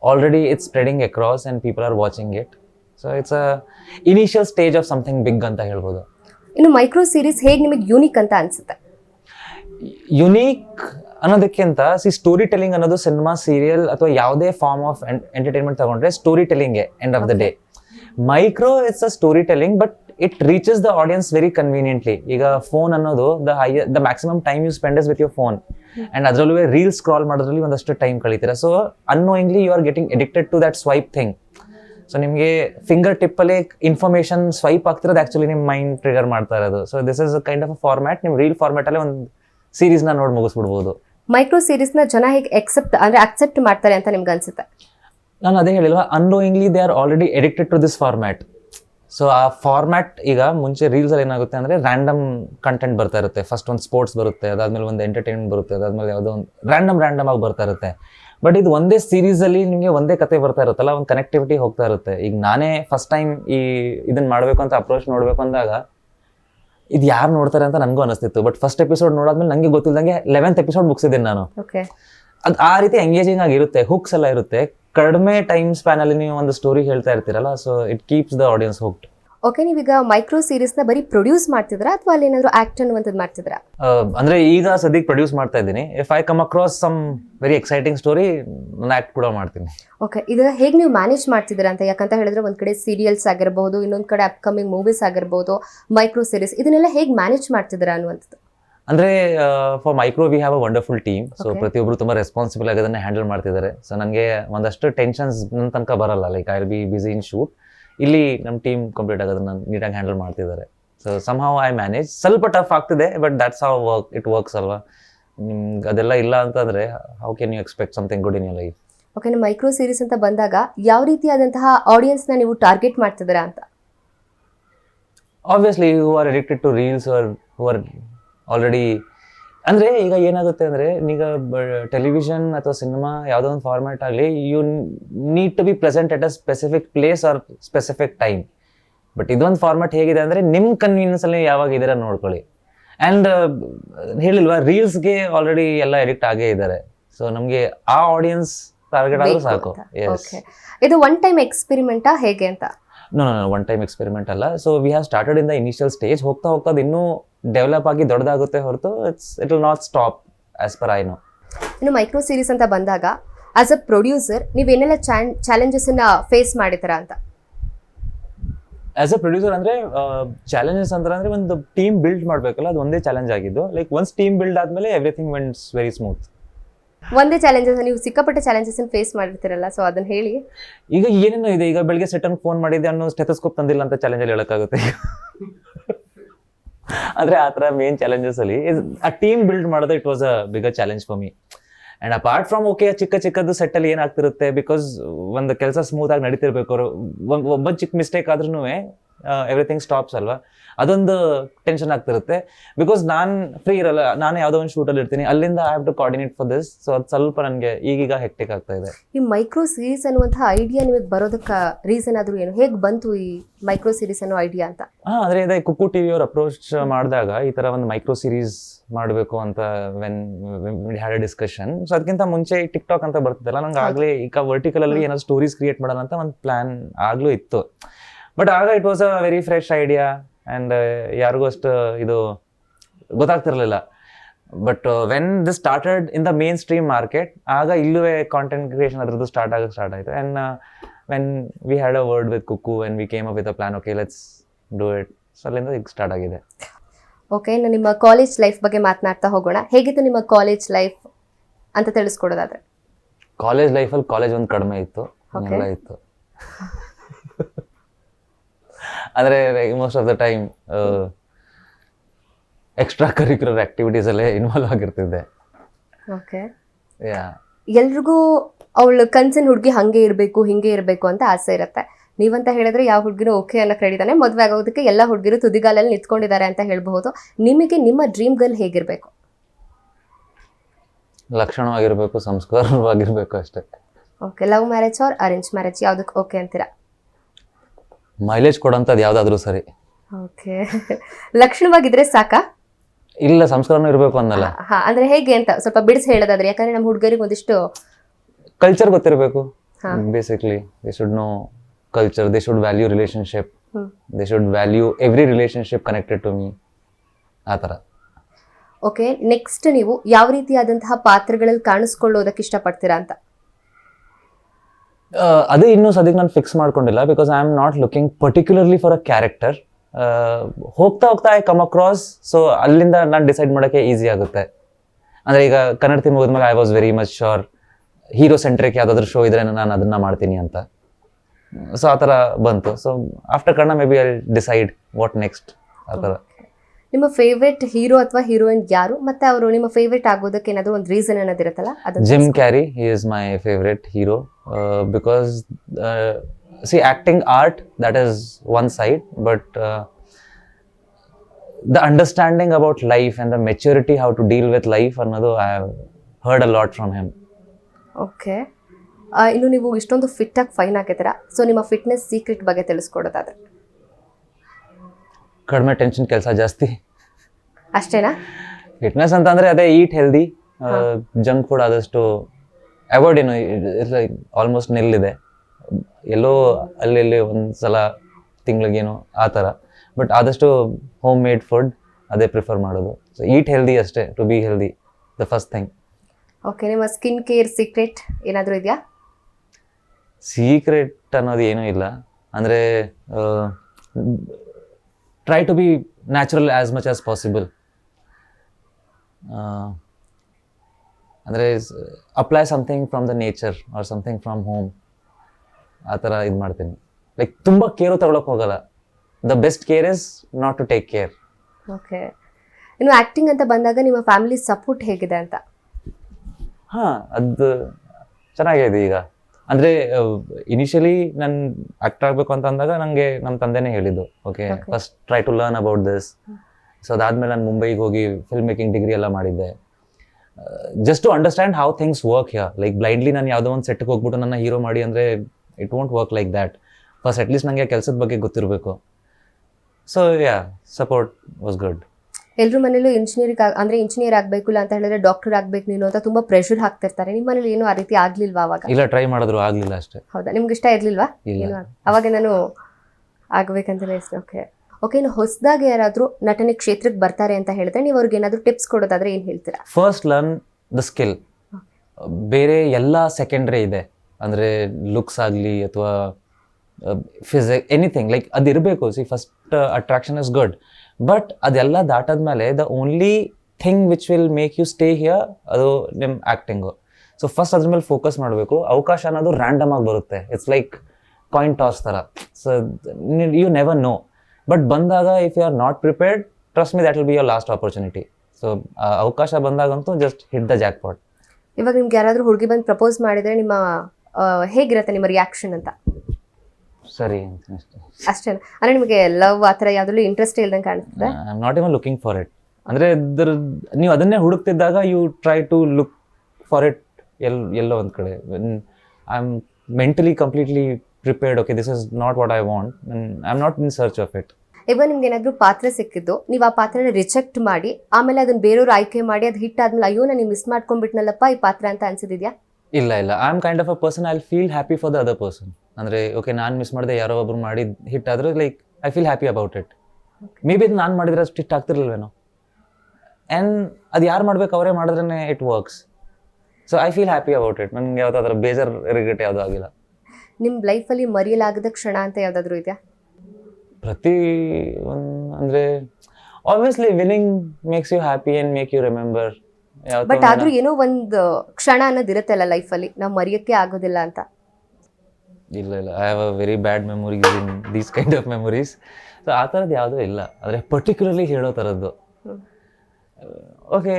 Already it's spreading across and people are watching it so it's a initial stage of something big ಅಂತ ಹೇಳ್ಬೋದು. ಇನ್ನು ಮೈಕ್ರೋ ಸೀರೀಸ್ ಹೇಗೆ ನಿಮಗೆ ಯೂನಿಕ್ ಅಂತ ಅನಿಸುತ್ತೆ? ಯುನೀಕ್ ಅನ್ನೋದಕ್ಕಿಂತ ಸಿ ಸ್ಟೋರಿ ಟೆಲಿಂಗ್ ಅನ್ನೋದು ಸಿನಿಮಾ ಸೀರಿಯಲ್ ಅಥವಾ ಯಾವುದೇ ಫಾರ್ಮ್ ಆಫ್ ಎಂಟರ್ಟೈನ್ಮೆಂಟ್ ತಗೊಂಡ್ರೆ storytelling end of the day micro it's a storytelling but it reaches the audience very conveniently ಈಗ ಫೋನ್ ಅನ್ನೋದು the high the maximum time you spend is with your phone and ಅದರಲ್ಲೂ reel scroll ಮಾಡೋದ್ರಲ್ಲಿ ಒಂದಷ್ಟು time ಕಳೀತೀರ. So annoyingly you are getting addicted to that swipe thing so ನಿಮಗೆ finger ಟಿಪ್ಪಲ್ಲಿ information swipe ಆಗ್ತಿರೋದು actually ನಿಮ್ಮ mind trigger ಮಾಡ್ತಾ ಇರೋದು. So this is kind of a format ನಿಮ್ಮ reel ಫಾರ್ಮ್ಯಾಟಲ್ಲೇ ಒಂದು ಸೀರೀಸ್ನ ನೋಡಿ ಮುಗಿಸ್ಬಿಡ್ಬೋದು. ಮೈಕ್ರೋ ಸೀರೀಸ್ನ ಜನ ಹೇಗೆ ಎಕ್ಸೆಪ್ಟ್ ಅಂದ್ರೆ ಅಕ್ಸೆಪ್ಟ್ ಮಾಡ್ತಾರೆ ಅಂತ ನಿಮ್ಗೆ ಅನ್ಸುತ್ತೆ? ನಾನು ಅದೇ ಹೇಳಿಲ್ವಾ annoyingly they are already addicted to this format so ಆ ಫಾರ್ಮ್ಯಾಟ್ ಈಗ ಮುಂಚೆ ರೀಲ್ಸಲ್ಲಿ ಏನಾಗುತ್ತೆ ಅಂದರೆ ರ್ಯಾಂಡಮ್ ಕಂಟೆಂಟ್ ಬರ್ತಾ ಇರುತ್ತೆ. ಫಸ್ಟ್ ಒಂದು ಸ್ಪೋರ್ಟ್ಸ್ ಬರುತ್ತೆ, ಅದಾದ್ಮೇಲೆ ಒಂದು ಎಂಟರ್ಟೈನ್ಮೆಂಟ್ ಬರುತ್ತೆ, ಅದಾದ್ಮೇಲೆ ಯಾವುದೋ ಒಂದು ರ್ಯಾಂಡಮ್ ರ್ಯಾಂಡಮ್ ಆಗಿ ಬರ್ತಾ ಇರುತ್ತೆ. ಬಟ್ ಇದು ಒಂದೇ ಸೀರೀಸಲ್ಲಿ ನಿಮಗೆ ಒಂದೇ ಕತೆ ಬರ್ತಾ ಇರುತ್ತಲ್ಲ, ಒಂದು ಕನೆಕ್ಟಿವಿಟಿ ಹೋಗ್ತಾ ಇರುತ್ತೆ. ಈಗ ನಾನೇ ಫಸ್ಟ್ ಟೈಮ್ ಈ ಇದನ್ನ ಮಾಡಬೇಕು ಅಂತ ಅಪ್ರೋಚ್ ನೋಡಬೇಕು ಅಂದಾಗ ಇದು ಯಾರು ನೋಡ್ತಾರೆ ಅಂತ ನನಗೂ ಅನಿಸ್ತಿತ್ತು. ಬಟ್ ಫಸ್ಟ್ ಎಪಿಸೋಡ್ ನೋಡಾದ್ಮೇಲೆ ನನಗೆ ಗೊತ್ತಿಲ್ಲದಂಗೆ ಲೆವೆಂತ್ ಎಪಿಸೋಡ್ ಮುಗಿಸಿದ್ದೀನಿ ನಾನು. ಅದು ಆ ರೀತಿ ಎಂಗೇಜಿಂಗ್ ಆಗಿರುತ್ತೆ ಹುಕ್ಸ್ ಎಲ್ಲ ಇರುತ್ತೆ. ಕಡಿಮೆ ಟೈಮ್ ಸ್ಪ್ಯಾನಲ್ಲಿ ನೀವು ಒಂದು ಸ್ಟೋರಿ ಹೇಳ್ತಾ ಇರ್ತೀರಲ್ಲ so it keeps the audience hooked okay ನೀವೀಗ ಮೈಕ್ರೋ ಸೀರೀಸ್ನ ಬರೀ ಪ್ರೊಡ್ಯೂಸ್ ಮಾಡ್ತಿದ್ರಾ ಅಥವಾ ಅಲ್ಲಿ ಏನಾದ್ರು ಆಕ್ಟ್ ಅನ್ನುವಂಥದ್ದು ಮಾಡ್ತಿದ್ರಾ ಅಂದ್ರೆ ಈಗ ಸದ್ಯಕ್ಕೆ ಪ್ರೊಡ್ಯೂಸ್ ಮಾಡ್ತಾ ಇದ್ದೀನಿ. If I come across some very exciting story ನಾನು ಆಕ್ಟ್ ಕೂಡ ಮಾಡ್ತೀನಿ. ಓಕೆ ಇದು ಹೇಗೆ ನೀವು ಮ್ಯಾನೇಜ್ ಮಾಡ್ತಿದ್ದೀರಾ ಅಂತ? ಯಾಕಂತ ಹೇಳಿದ್ರೆ ಒಂದ್ ಕಡೆ ಸೀರಿಯಲ್ಸ್ ಆಗಿರಬಹುದು ಇನ್ನೊಂದ್ ಕಡೆ ಅಪ್ಕಮಿಂಗ್ ಮೂವೀಸ್ ಆಗಿರ್ಬೋದು ಮೈಕ್ರೋ ಸೀರೀಸ್ ಇದನ್ನೆಲ್ಲ ಹೇಗೆ ಮ್ಯಾನೇಜ್ ಮಾಡ್ತಿದ್ದೀರಾ ಅನ್ನುವಂಥದ್ದು? ಅಂದ್ರೆ for micro we have a wonderful team so. ಪ್ರತಿಯೊಬ್ಬರು ತುಂಬಾ ರೆಸ್ಪಾನ್ಸಿಬಲ್ ಆಗಿ ಅದನ್ನ ಹ್ಯಾಂಡಲ್ ಮಾಡ್ತಿದ್ದಾರೆ. ಸೊ ನನಗೆ ಒಂದಷ್ಟು ಟೆನ್ಷನ್ಸ್ ನನ್ನ ತನಕ ಬರಲ್ಲ. Like I will be busy in shoot ಇಲ್ಲಿ ನಮ್ಮ ಟೀಮ್ ಕಂಪ್ಲೀಟ್ ಆಗೋದನ್ನ ನೀಟಾಗಿ ಹ್ಯಾಂಡಲ್ ಮಾಡ್ತಿದ್ದಾರೆ. So somehow I manage ಸ್ವಲ್ಪ ಟಫ್ ಆಗ್ತಿದೆ but that's how work it works ಅಲ್ವಾ? ನಿಮ್ಗೆ ಅದೆಲ್ಲ ಇಲ್ಲ ಅಂತಂದ್ರೆ how can you expect something good in your life okay ನಿಮ್ಮ ಮೈಕ್ರೋ ಸೀರೀಸ್ ಅಂತ ಬಂದಾಗ ಯಾವ ರೀತಿಯಾದಂತಹ ಆಡಿಯನ್ಸ್ನ ನೀವು ಟಾರ್ಗೆಟ್ ಮಾಡ್ತಿದ್ದೀರಾ ಅಂತ? Obviously who are addicted to reels are who are already ಅಂದರೆ ಈಗ ಏನಾಗುತ್ತೆ ಅಂದ್ರೆ ಈಗ ಟೆಲಿವಿಷನ್ ಅಥವಾ ಸಿನಿಮಾ ಯಾವುದೋ ಒಂದು ಫಾರ್ಮ್ಯಾಟ್ ಆಗಲಿ you need to be present at a specific place or specific time but ಇದೊಂದು ಫಾರ್ಮ್ಯಾಟ್ ಹೇಗಿದೆ ಅಂದರೆ ನಿಮ್ಮ ಕನ್ವೀನಿಯನ್ಸಲ್ಲಿ ಯಾವಾಗ ಇದ್ದೀರಾ ನೋಡ್ಕೊಳ್ಳಿ. ಆ್ಯಂಡ್ ಹೇಳಿಲ್ವಾ ರೀಲ್ಸ್ಗೆ ಆಲ್ರೆಡಿ ಎಲ್ಲ ಎಡಿಕ್ಟ್ ಆಗೇ ಇದ್ದಾರೆ. ಸೊ ನಮಗೆ ಆ ಆಡಿಯನ್ಸ್ ಟಾರ್ಗೆಟ್ ಆದರೂ ಸಾಕು. ಇದು ಒನ್ ಟೈಮ್ ಎಕ್ಸ್ಪೆರಿಮೆಂಟಾ ಹೇಗೆ ಅಂತ? No no one time experiment ಅಲ್ಲ. So we have started in the initial stage ಹೋಗ್ತಾ ಹೋಗ್ತಾ ಅದು ಇನ್ನೂ ಡೆವಲಪ್ ಆಗಿ ದೊಡ್ಡದಾಗುತ್ತೆ ಹೊರತು it's it will not stop as per I know ಇನ್ನು ಮೈಕ್ರೋ ಸೀರೀಸ್ ಅಂತ ಬಂದಾಗ ಆಸ್ ಅ ಪ್ರೊಡ್ಯೂಸರ್ ನೀವೇನೆಲ್ಲ ಚಾಲೆಂಜಸ್ ಅನ್ನ ಫೇಸ್ ಮಾಡಿದ್ದೀರಾ ಅಂತ? ಆಸ್ ಅ ಪ್ರೊಡ್ಯೂಸರ್ ಅಂದ್ರೆ ಚಾಲೆಂಜಸ್ ಅಂತ ಅಂದ್ರೆ ಒಂದು ಟೀಮ್ ಬಿಲ್ಡ್ ಮಾಡಬೇಕಲ್ಲ ಅದು ಒಂದೇ ಚಾಲೆಂಜ್ ಆಗಿದ್ದು. ಲೈಕ್ ಒನ್ಸ್ ಟೀಮ್ ಬಿಲ್ಡ್ ಆದಮೇಲೆ ಎವ್ರಿಥಿಂಗ್ ವೆಂಟ್ಸ್ ವೆರಿ ಸ್ಮೂತ್ ಒಂದೇ ಚಾಲೆಂಜಸ್ ನೀವು ಸಿಕ್ಕಾಪಟ್ಟೆ ಚಾಲೆಂಜಸ್ ಫೇಸ್ ಮಾಡಿರ್ತೀರಲ್ಲ ಸೊ ಅದನ್ನ ಹೇಳಿ. ಈಗ ಏನೇನೋ ಇದೆ, ಈಗ ಬೆಳಿಗ್ಗೆ ಸೆಟ್ ಅನ್ನು ಫೋನ್ ಮಾಡಿದ್ದೆ ಅನ್ನೋ ಸ್ಟೆಥೋಸ್ಕೋಪ್ ತಂದಿಲ್ಲ ಅಂತ ಚಾಲೆಂಜ್ ಅಲ್ಲಿ ಹೇಳಕ್ಕಾಗುತ್ತೆ ಅಂದ್ರೆ ಆ ತರ ಮೇನ್ ಚಾಲೆಂಜಸ್ ಅಲ್ಲಿ ಆ ಟೀಮ್ ಬಿಲ್ಡ್ ಮಾಡೋದು it was a bigger challenge for me and apart from okay ಚಿಕ್ಕ ಚಿಕ್ಕದ್ದು ಸೆಟ್ ಅಲ್ಲಿ ಏನಾಗ್ತಿರುತ್ತೆ ಬಿಕಾಸ್ ಒಂದು ಕೆಲಸ ಸ್ಮೂತ್ ಆಗಿ ನಡೀತಿರ್ಬೇಕು ಒಬ್ಬ ಚಿಕ್ಕ ಮಿಸ್ಟೇಕ್ ಆದ್ರೂ ಎವ್ರಿಥಿಂಗ್ ಸ್ಟಾಪ್ಸ್ ಅಲ್ವಾ? ಅದೊಂದು ಟೆನ್ಷನ್ ಆಗ್ತಿರುತ್ತೆ. ಬಿಕಾಸ್ ನಾನು ಫ್ರೀ ಇರಲ್ಲ ನಾನು ಯಾವುದೋ ಒಂದು ಶೂಟಲ್ಲಿ ಇರ್ತೀನಿ. ಅಲ್ಲಿಂದ I have to coordinate for this so ಅದು ಸ್ವಲ್ಪ ನನಗೆ ಈಗೀಗ ಹೆಕ್ಟಿಕ್ ಆಗ್ತಾ ಇದೆ. ಈ ಮೈಕ್ರೋ ಸೀರೀಸ್ ಅನ್ನುವಂತಹ ಐಡಿಯಾ ನಿಮಗೆ ಬರೋದಕ್ಕೆ ರೀಸನ್ ಆದ್ರೂ ಏನು? ಹೇಗೆ ಬಂತು ಈ ಮೈಕ್ರೋ ಸೀರೀಸ್ ಅನ್ನೋ ಐಡಿಯಾ ಅಂತ? ಹಾಂ ಅಂದ್ರೆ ಇದೇ. ಕುಕ್ಕು ಟಿವಿ ಅವ್ರ ಅಪ್ರೋಚ್ ಮಾಡಿದಾಗ ಈ ತರ ಒಂದು ಮೈಕ್ರೋ ಸೀರೀಸ್ ಮಾಡಬೇಕು ಅಂತ when had a discussion so ಅದಕ್ಕಿಂತ ಮುಂಚೆ ಟಿಕ್ ಟಾಕ್ ಅಂತ ಬರ್ತಿದ್ದಲ್ಲ ನಂಗೆ ಆಗ್ಲೇ ಈಗ ವರ್ಟಿಕಲ್ ಅಲ್ಲಿ ಏನಾದ್ರು ಸ್ಟೋರೀಸ್ ಕ್ರಿಯೇಟ್ ಮಾಡೋಣ ಅಂತ ಒಂದು ಪ್ಲಾನ್ ಆಗಲೂ ಇತ್ತು. ಬಟ್ ಆಗ it was a very fresh idea and ಯಾರಿಗೂ ಅಷ್ಟು ಇದು ಗೊತ್ತಾಗ್ತಿರ್ಲಿಲ್ಲ. But when this started in the mainstream market ಆಗ ಇಲ್ಲೂ ಕಾಂಟೆಂಟ್ ಕ್ರಿಯೇಷನ್ ಅದ್ರದ್ದು ಸ್ಟಾರ್ಟ್ ಆಗಕ್ಕೆ ಸ್ಟಾರ್ಟ್ ಆಯಿತು. And when we had a word with Kukku when we came up with a plan okay let's do it so ಅಲ್ಲಿಂದ ಈಗ start ಆಗಿದೆ. Okay ಇನ್ನು ನಿಮ್ಮ ಕಾಲೇಜ್ ಲೈಫ್ ಬಗ್ಗೆ ಮಾತನಾಡ್ತಾ ಹೋಗೋಣ. ಹೇಗಿತ್ತು ನಿಮ್ಮ ಕಾಲೇಜ್ ಲೈಫ್ ಅಂತ ತಿಳಿಸ್ಕೊಡೋದಾದ್ರೆ? ಕಾಲೇಜ್ ಲೈಫಲ್ಲಿ ಕಾಲೇಜ್ ಒಂದು ಕಡಿಮೆ ಇತ್ತು. ಎಲ್ಲ ಇತ್ತು ಅಂದರೆ most of the time extracurricular activities ಅಲ್ಲೇ ಇನ್ವಾಲ್ವ್ ಆಗಿರ್ತಿದ್ದೆ. ಓಕೆ ಯಾ ಎಲ್ರಿಗೂ ಅವಳು ಕನ್ಸಿನ ಹುಡುಗಿ ಹಂಗೆ ಇರಬೇಕು ಹಿಂಗೆ ಇರಬೇಕು ಅಂತ ಆಸೆ ಇರುತ್ತೆ. ನೀವಂತ ಹೇಳಿದ್ರೆ ಯಾವ ಹುಡುಗಿನ ಓಕೆ ಅನ್ನೋ ಕರೀತಾನೆ ಮದುವೆ ಆಗೋದಕ್ಕೆ ಎಲ್ಲ ಹುಡುಗಿರು ತುದಿಗಾಲಲ್ಲಿ ನಿಂತ್ಕೊಂಡಿದ್ದಾರೆ ಅಂತ ಹೇಳಬಹುದು. ನಿಮಗೆ ನಿಮ್ಮ ಡ್ರೀಮ್ ಗರ್ಲ್ ಹೇಗಿರಬೇಕು? ಲಕ್ಷಣವಾಗಿರಬೇಕು ಸಂಸ್ಕಾರವಾಗಿರಬೇಕು ಅಷ್ಟೇ. Okay love marriage or arrange marriage ಯಾವುದಕ್ಕೆ ಓಕೆ ಅಂತೀರಾ? ಮೈಲೇಜ್ ಕೊಡೋಂಥದ್ದು ಯಾವುದಾದ್ರೂ ಸರಿ. ಓಕೆ. ಲಕ್ಷಣವಾಗಿದ್ರೆ ಸಾಕಾ? ಇಲ್ಲ ಸಂಸ್ಕಾರನೂ ಇರಬೇಕು ಅನ್ನಲ್ಲ. ಹಾ ಅಂದ್ರೆ ಹೇಗೆ ಅಂತ ಸ್ವಲ್ಪ ಬಿಡಿಸಿ ಹೇಳೋದಾದ್ರೆ ಯಾಕಂದ್ರೆ ನಮ್ಮ ಹುಡುಗರಿಗೆ ಒಂದಿಷ್ಟು ಕಲ್ಚರ್ ಗೊತ್ತಿರಬೇಕು. ಹಾ. Basically they should know culture they should value relationship. They should value every relationship connected to me ಆ ಥರ. ಓಕೆ ನೆಕ್ಸ್ಟ್ ನೀವು ಯಾವ ರೀತಿಯಾದಂತಹ ಪಾತ್ರಗಳಲ್ಲಿ ಕಾಣಿಸ್ಕೊಳ್ಳೋದಕ್ಕೆ ಇಷ್ಟಪಡ್ತೀರಾ ಅಂತ? ಅದು ಇನ್ನೂ ಸದ್ಯಕ್ಕೆ ನಾನು ಫಿಕ್ಸ್ ಮಾಡ್ಕೊಂಡಿಲ್ಲ because I am not looking particularly for a character ಹೋಗ್ತಾ ಹೋಗ್ತಾ ಐ ಕಮ್ ಅಕ್ರಾಸ್ ಸೊ ಅಲ್ಲಿಂದ ನಾನು ಡಿಸೈಡ್ ಮಾಡೋಕ್ಕೆ ಈಸಿ ಆಗುತ್ತೆ. ಅಂದರೆ ಈಗ ಕನ್ನಡ ತಿಮ್ಮ ಹೋದ್ಮೇಲೆ I was very much sure hero centric ಯಾವುದಾದ್ರೂ ಶೋ ಇದ್ರೆ ನಾನು ಅದನ್ನು ಮಾಡ್ತೀನಿ ಅಂತ. ಸೊ ಆ ಥರ ಬಂತು. So after Kannada maybe I decide what next ಆ ಥರ. ನಿಮ್ಮ ಫೇವ್ರೆಟ್ ಹೀರೋ ಅಥವಾ ಹೀರೋಯಿನ್ ಯಾರು? ಮತ್ತೆ ಅವರು ನಿಮ್ಮ ಫೇವ್ರೆಟ್ ಆಗೋದಕ್ಕೆ ಏನಾದರೂ ಒಂದು ರೀಸನ್ ಅನ್ನೋದಿರುತ್ತಲ್ಲ ಅದು Jim Carrey he is my favourite hero because see acting art that is one side but the understanding about life and the maturity how to deal with life ಅನ್ನೋದು I have heard a lot from him okay ಇನ್ನು ನೀವು ಇಷ್ಟೊಂದು fit ಆಗಿ fine ಹಾಕಿದ್ದೀರಾ so ನಿಮ್ಮ fitness secret ಬಗ್ಗೆ ತಿಳಿಸ್ಕೊಡೋದಾದ್ರೆ. ಕಡಿಮೆ tension ಕೆಲಸ ಜಾಸ್ತಿ. ಅಷ್ಟೇನಾ? ಫಿಟ್ನೆಸ್ ಅಂತಂದರೆ ಅದೇ ಈಟ್ ಹೆಲ್ದಿ ಜಂಕ್ ಫುಡ್ ಆದಷ್ಟು ಅವಾಯ್ಡ್ ಏನು ಲೈಕ್ ಆಲ್ಮೋಸ್ಟ್ ನಿಲ್ಲಿದೆ. ಎಲ್ಲೋ ಅಲ್ಲಿ ಇಲ್ಲಿ ಒಂದು ಸಲ ತಿಂಗಳಿಗೇನು ಆ ಥರ ಬಟ್ ಆದಷ್ಟು ಹೋಮ್ ಮೇಡ್ ಫುಡ್ ಅದೇ ಪ್ರಿಫರ್ ಮಾಡೋದು. ಸೊ ಈಟ್ ಹೆಲ್ದಿ ಅಷ್ಟೇ to be healthy the first thing okay ನಿಮ್ಮ ಸ್ಕಿನ್ ಕೇರ್ ಸೀಕ್ರೆಟ್ ಏನಾದರೂ ಇದೆಯಾ? ಸೀಕ್ರೆಟ್ ಅನ್ನೋದು ಏನೂ ಇಲ್ಲ. ಅಂದರೆ try to be natural as much as possible ಅಂದರೆ apply something from the nature or something from home ಆ ಥರ ಇದು ಮಾಡ್ತೀನಿ. ಲೈಕ್ ತುಂಬ ಕೇರು ತಗೊಳಕ್ಕೆ ಹೋಗಲ್ಲ. The best care is not to take care okay ಇನ್ನು ಆ್ಯಕ್ಟಿಂಗ್ ಅಂತ ಬಂದಾಗ ನಿಮ್ಮ ಫ್ಯಾಮಿಲಿ ಸಪೋರ್ಟ್ ಹೇಗಿದೆ ಅಂತ? ಹಾ ಅದು ಚೆನ್ನಾಗಿದೆ ಈಗ. ಅಂದ್ರೆ ಇನಿಷಿಯಲಿ ನಾನು ಆ್ಯಕ್ಟ್ ಆಗಬೇಕು ಅಂತ ಅಂದಾಗ ನನಗೆ ನಮ್ಮ ತಂದೆನೇ ಹೇಳಿದ್ದು. Okay first try to learn about this so ಅದಾದ್ಮೇಲೆ ನಾನು ಮುಂಬೈಗೆ ಹೋಗಿ ಫಿಲ್ಮ್ ಮೇಕಿಂಗ್ ಡಿಗ್ರಿ ಎಲ್ಲ ಮಾಡಿದ್ದೆ. Just to understand how things work here like blindly ನಾನು ಯಾವುದೋ ಒಂದು ಸೆಟ್ಗೆ ಹೋಗ್ಬಿಟ್ಟು ನನ್ನ ಹೀರೋ ಮಾಡಿ ಅಂದರೆ it won't work like that first atleast ನನಗೆ ಕೆಲಸದ ಬಗ್ಗೆ ಗೊತ್ತಿರಬೇಕು. So ya support was good ಎಲ್ಲರೂ ಮನೇಲೂ ಇಂಜಿನಿಯರಿಂಗ್ ಅಂದ್ರೆ ಇಂಜಿನಿಯರ್ ಆಗಬೇಕು ಇಲ್ಲ ಅಂತ ಹೇಳಿದ್ರೆ ಡಾಕ್ಟರ್ ಆಗಬೇಕು ನೀನು ಅಂತ ತುಂಬಾ ಪ್ರೆಷರ್ ಹಾಕ್ತಿರ್ತಾರೆ. ನಿಮ್ಮ ಮನೇಲಿ ಏನು ಆ ರೀತಿ ಆಗ್ಲಿಲ್ವಾ ಅವಾಗ? ಇಲ್ಲ ಟ್ರೈ ಮಾಡಿದ್ರು ಆಗಲಿಲ್ಲ ಅಷ್ಟೇ. ಹೌದಾ? ನಿಮ್ಗೆ ಇಷ್ಟ ಇರ್ಲಿಲ್ವಾ? ಅವಾಗ ನಾನು ಆಗಬೇಕಂತ ಇಷ್ಟ ಓಕೆ ಓಕೆ, ಇನ್ನು ಹೊಸದಾಗಿ ಯಾರಾದರೂ ನಟನೆ ಕ್ಷೇತ್ರಕ್ಕೆ ಬರ್ತಾರೆ ಅಂತ ಹೇಳಿದ್ರೆ ನೀವು ಅವ್ರಿಗೆ ಏನಾದರೂ ಟಿಪ್ಸ್ ಕೊಡೋದಾದ್ರೆ ಏನು ಹೇಳ್ತೀರಾ? ಫಸ್ಟ್ ಲರ್ನ್ ದ ಸ್ಕಿಲ್ ಬೇರೆ ಎಲ್ಲ ಸೆಕೆಂಡ್ರಿ ಇದೆ. ಅಂದರೆ ಲುಕ್ಸ್ ಆಗಲಿ ಅಥವಾ ಫಿಸಿಕ್ ಎನಿಥಿಂಗ್ ಲೈಕ್ ಅದು ಇರಬೇಕು. See first attraction is good but ಅದೆಲ್ಲ ದಾಟಾದ್ಮೇಲೆ the only thing which will make you stay here ಅದು ನಿಮ್ಮ ಆ್ಯಕ್ಟಿಂಗು ಸೊ ಫಸ್ಟ್ ಅದ್ರ ಮೇಲೆ ಫೋಕಸ್ ಮಾಡಬೇಕು. ಅವಕಾಶ ಅನ್ನೋದು ರ್ಯಾಂಡಮ್ ಆಗಿ ಬರುತ್ತೆ. ಇಟ್ಸ್ ಲೈಕ್ ಕಾಯಿನ್ ಟಾಸ್ ಥರ. So you never know but ಬಂದಾಗ if you are not prepared trust me that will be your last opportunity so ಅವಕಾಶ ಬಂದಾಗಂತೂ just hit the jackpot ಇವಾಗ ನಿಮ್ಗೆ ಯಾರಾದರೂ ಹುಡುಗಿ ಬಂದು ಪ್ರಪೋಸ್ ಮಾಡಿದರೆ ನಿಮ್ಮ ಹೇಗಿರುತ್ತೆ ನಿಮ್ಮ ರಿಯಾಕ್ಷನ್ ಅಂತ? ಸರಿ ಅಷ್ಟೇ ಅಂದರೆ ಅಂದ್ರೆ ನಿಮಗೆ ಲವ್ ಆ ಥರ ಯಾವುದಲ್ಲೂ ಇಂಟ್ರೆಸ್ಟ್ ಇಲ್ದಂಗೆ ಕಾಣಿಸ್ತದೆ? I am not even looking for it ಅಂದರೆ ಇದ್ರ ನೀವು ಅದನ್ನೇ ಹುಡುಕ್ತಿದ್ದಾಗ you try to look for it L ಎಲ್ಲೋ ಒಂದು ಕಡೆ. I am mentally completely prepared okay this is not what I want I am not in search of it ಇವಾಗ ನಿಮ್ಗೆ ಏನಾದ್ರೂ ಪಾತ್ರ ಸಿಕ್ಕಿದ್ದು ನೀವು ಆ ಪಾತ್ರನ ರಿಜೆಕ್ಟ್ ಮಾಡಿ ಆಮೇಲೆ ಅದನ್ನ ಬೇರೆಯವ್ರು ಆಯ್ಕೆ ಮಾಡಿ ಅದು ಹಿಟ್ ಆದ್ಮೇಲೆ ಅಯ್ಯೋ ನಾನು ಮಿಸ್ ಮಾಡ್ಕೊಂಡ್ಬಿಟ್ನಲ್ಲಪ್ಪ ಈ ಪಾತ್ರ ಅಂತ ಅನ್ಸಿದ್ಯಾ ಇಲ್ಲ ಇಲ್ಲ. I am kind of a person I feel happy for the other person ಅಂದರೆ ಓಕೆ ನಾನು ಮಿಸ್ ಮಾಡಿದೆ ಯಾರೋ ಒಬ್ರು ಮಾಡಿ ಹಿಟ್ ಆದ್ರೆ like I feel happy about it maybe ನಾನು ಮಾಡಿದ್ರೆ ಅಷ್ಟು ಹಿಟ್ ಆಗ್ತಿರ್ಲಿಲ್ವೇನೋ. ಆ್ಯಂಡ್ ಅದು ಯಾರು ಮಾಡ್ಬೇಕು ಅವರೇ ಮಾಡಿದ್ರೆ it works so I feel happy about it ನನಗೆ ಯಾವುದಾದ್ರೂ ಬೇಜಾರ್ ರಿಗ್ರೆಟ್ ಯಾವುದೂ ಆಗಿಲ್ಲ. ನಿಮ್ಮ ಲೈಫಲ್ಲಿ ಮರೆಯಲಾಗದ ಕ್ಷಣ ಅಂತ ಯಾವುದಾದ್ರೂ ಇದೆಯಾ? ಪ್ರತಿ ಒಂದು ಅಂದರೆ obviously winning makes you happy and make you remember but ಆದ್ರೂ ಏನೋ ಒಂದು ಕ್ಷಣ ಅನ್ನೋದು ಇರುತ್ತೆ ಅಲ್ಲ ಲೈಫಲ್ಲಿ ನಾವು ಮರೆಯೋಕ್ಕೆ ಆಗೋದಿಲ್ಲ ಅಂತ? ಇಲ್ಲ ಇಲ್ಲ. I have a very bad memories in these kind of memories so ಆ ಥರದ್ದು ಯಾವುದೂ ಇಲ್ಲ. ಆದರೆ ಪರ್ಟಿಕ್ಯುಲರ್ಲಿ ಹೇಳೋ ಥರದ್ದು ಓಕೆ